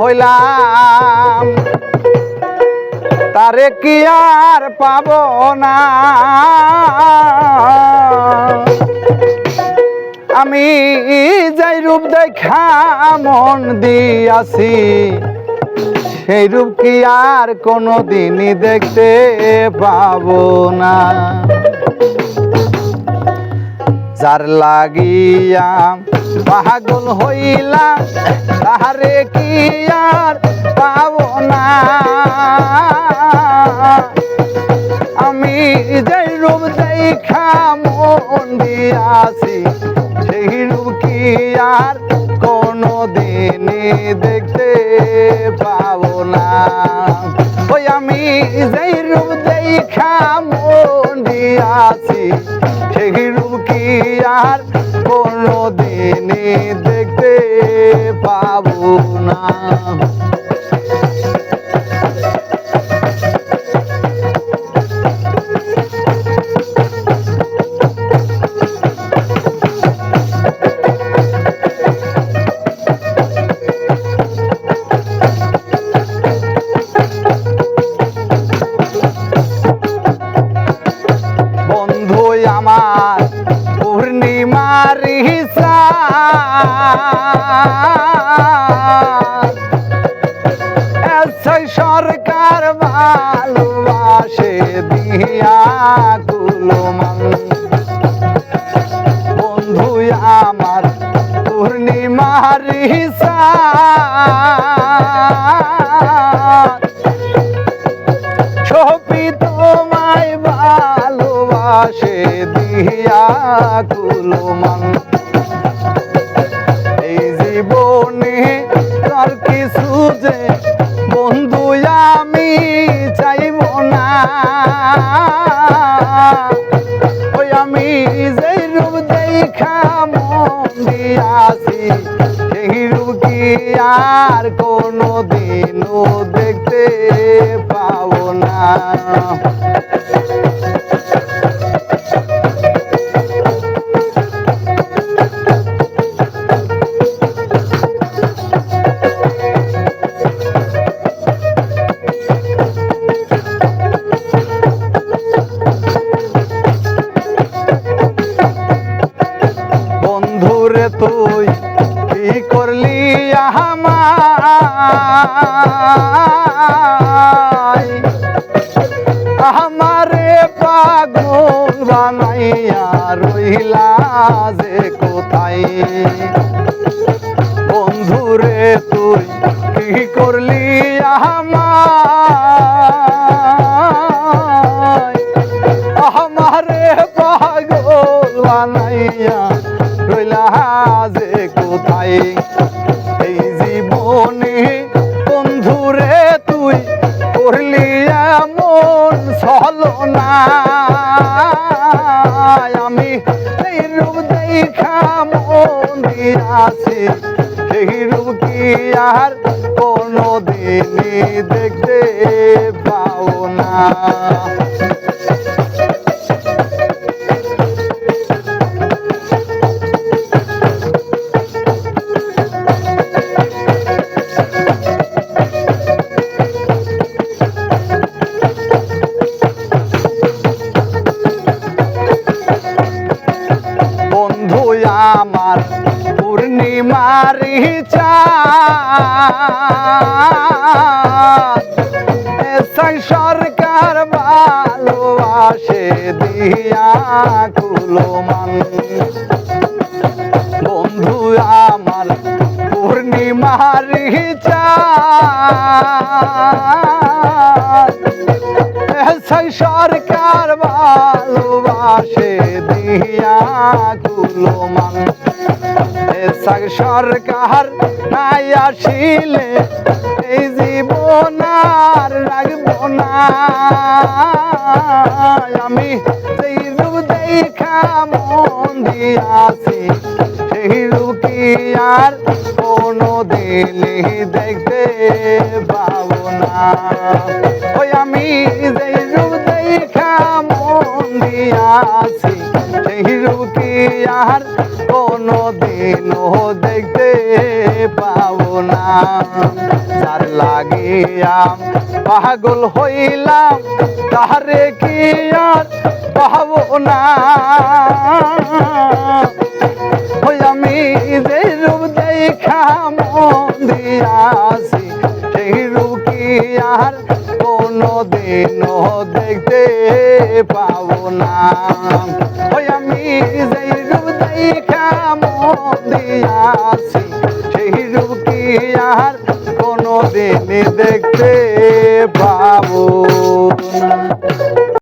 হইলাম। তারে কি আর পাব না? আমি যাই রূপ দেখা মন দিয়াছি, সেই রূপ কি আর কোনো দিনই দেখতে পাব না। যার লাগিয়া পাগল হইলা, তাহারে কি আর পাব না? আমি যেই রূপ দেখা মন দিয়াছি, সেই রূপ কি আর কোনো দিনই দেখতে পাব না? ওই আমি যেই রূপ দেখা মন দিয়াছি, সেই রূপ কি আর কোনো দিনই দেখতে পাবো না। পূর্ণিমার হিসাব সরকার ভালোবাসে দিয়া কুলমান বন্ধু আমার পূর্ণিমার হিসাব। কুলমান এই জীবনে আর কিছু যে বন্ধু আমি চাইব না। ওই আমি যেই রূপ দেখা মন দিয়াছি সেই রূপ আর কোনো দিনও দেখতে পাবো না। আমারে পাগল বানাইয়া রইলা যে কোথায়? বন্ধুরে, তুই কি করলি আমারে পাগল বানাইয়া রইলা যে কোথায়? এই জীবনে এমন না আমি এই রূপ দেখা মন দিয়াছি সেই রূপ কি আর কোনো দিনই দেখতে পাও না। চাই সরকার ভালোবাসে দিয়া কুলমান বন্ধু আমার পূর্ণিমার চাই সরকার ভালোবাসে দিয়া কুলমান সরকার নাই আসিলে, এই জীবন আর রাখব না। আমি সেই রূপ দেখা মন দিয়াছি, সেই রূপ কি আর কোনো দিনই দেখতে পাবো না। ওই আমি দিয়াছি সেই রূপ কি আর কোনো দিনও দেখতে পাবো না। যার লাগিয়া পাগল হইলাম, তাহারে কি আর পাবো না। আমি যে রূপ দেখা মন দিয়াছি সেই রূপ আর দিনও দেখতে পাবো না? ওই আমি যেই দেখা মন দিয়াছি সেই রুকি আর কোনো দিন দেখতে পাবো না।